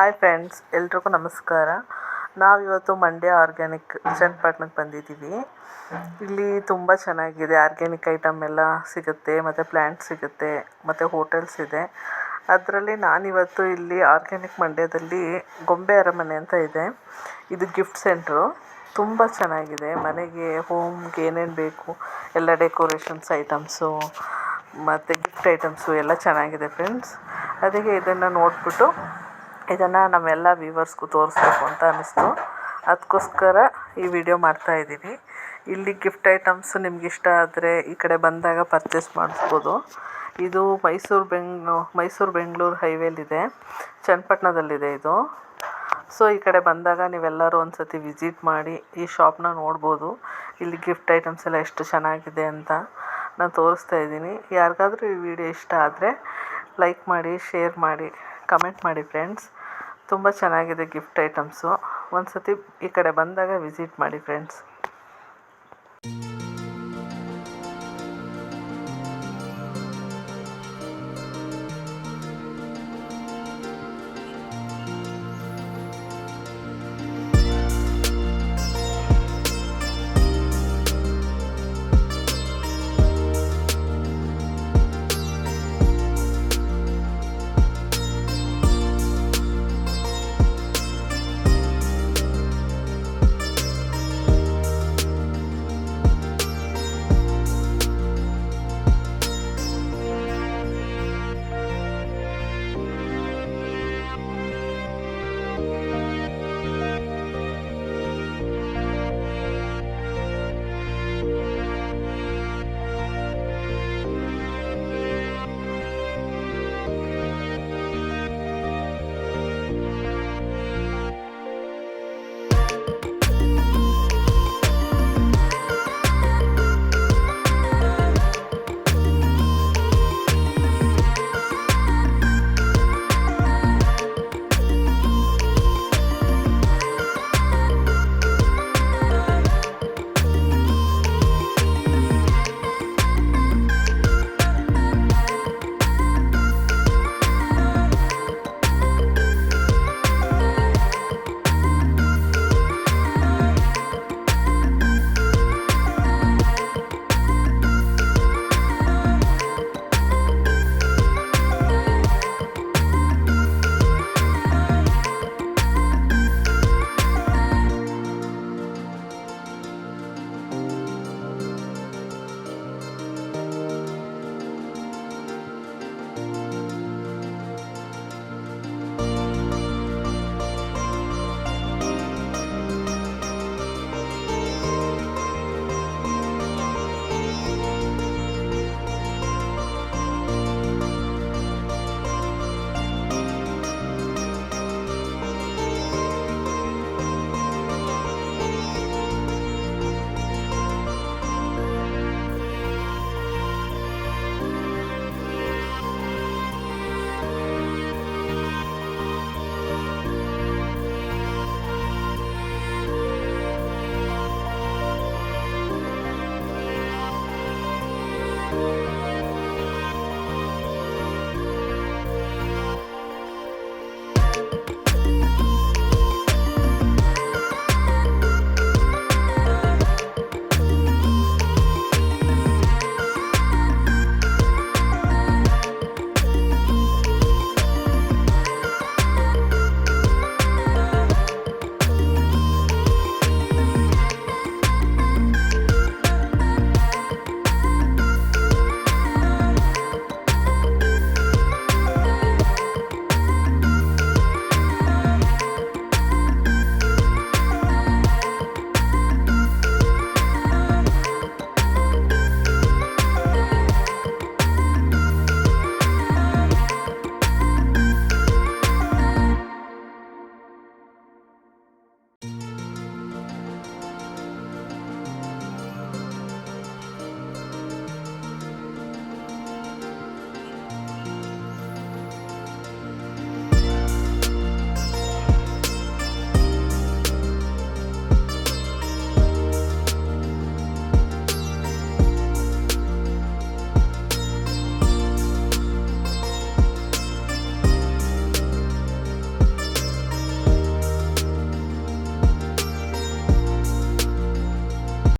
Hi friends ಎಲ್ರಿಗೂ ನಮಸ್ಕಾರ. ನಾವಿವತ್ತು ಮಂಡ್ಯ ಆರ್ಗ್ಯಾನಿಕ್ ವಿಶಾಖಪಟ್ಟಣಕ್ಕೆ ಬಂದಿದ್ದೀವಿ ಇಲ್ಲಿ ತುಂಬ ಚೆನ್ನಾಗಿದೆ. ಆರ್ಗ್ಯಾನಿಕ್ ಐಟಮ್ ಎಲ್ಲ ಸಿಗುತ್ತೆ, ಮತ್ತು ಪ್ಲ್ಯಾಂಟ್ ಸಿಗುತ್ತೆ, ಮತ್ತು ಹೋಟೆಲ್ಸ್ ಇದೆ. ಅದರಲ್ಲಿ ನಾನಿವತ್ತು ಇಲ್ಲಿ ಆರ್ಗ್ಯಾನಿಕ್ ಮಂಡ್ಯದಲ್ಲಿ ಗೊಂಬೆ ಅರಮನೆ ಅಂತ ಇದೆ. ಇದು ಗಿಫ್ಟ್ ಸೆಂಟ್ರು ತುಂಬ ಚೆನ್ನಾಗಿದೆ. ಮನೆಗೆ ಹೋಮ್ಗೆ ಏನೇನು ಬೇಕು, ಎಲ್ಲ ಡೆಕೋರೇಷನ್ಸ್ ಐಟಮ್ಸು ಮತ್ತು ಗಿಫ್ಟ್ ಐಟಮ್ಸು ಎಲ್ಲ ಚೆನ್ನಾಗಿದೆ ಫ್ರೆಂಡ್ಸ್ ಅದಕ್ಕೆ ಇದನ್ನು ನೋಡಿಬಿಟ್ಟು ಇದನ್ನು ನಮ್ಮೆಲ್ಲ ವ್ಯೂವರ್ಸ್ಗೂ ತೋರಿಸ್ಬೇಕು ಅಂತ ಅನ್ನಿಸ್ತು. ಅದಕ್ಕೋಸ್ಕರ ಈ ವಿಡಿಯೋ ಮಾಡ್ತಾಯಿದ್ದೀನಿ ಇಲ್ಲಿ ಗಿಫ್ಟ್ ಐಟಮ್ಸ್ ನಿಮ್ಗೆ ಇಷ್ಟ ಆದರೆ ಈ ಕಡೆ ಬಂದಾಗ ಪರ್ಚೇಸ್ ಮಾಡಿಸ್ಬೋದು. ಇದು ಮೈಸೂರು ಬೆಂಗ್ ಮೈಸೂರು ಬೆಂಗಳೂರು ಹೈವೇಲಿದೆ. ಚನ್ನಪಟ್ಟಣದಲ್ಲಿದೆ ಇದು. ಸೊ ಈ ಕಡೆ ಬಂದಾಗ ನೀವೆಲ್ಲರೂ ಒಂದು ಸತಿ ವಿಸಿಟ್ ಮಾಡಿ ಈ ಶಾಪ್ನ ನೋಡ್ಬೋದು. ಇಲ್ಲಿ ಗಿಫ್ಟ್ ಐಟಮ್ಸ್ ಎಲ್ಲ ಎಷ್ಟು ಚೆನ್ನಾಗಿದೆ ಅಂತ ನಾನು ತೋರಿಸ್ತಾ ಇದ್ದೀನಿ. ಯಾರಿಗಾದರೂ ಈ ವಿಡಿಯೋ ಇಷ್ಟ ಆದರೆ ಲೈಕ್ ಮಾಡಿ ಶೇರ್ ಮಾಡಿ ಕಮೆಂಟ್ ಮಾಡಿ ಫ್ರೆಂಡ್ಸ್ ತುಂಬ ಚೆನ್ನಾಗಿದೆ ಗಿಫ್ಟ್ ಐಟಮ್ಸು ಒಂದು ಸತಿ ಈ ಕಡೆ ಬಂದಾಗ ವಿಸಿಟ್ ಮಾಡಿ ಫ್ರೆಂಡ್ಸ್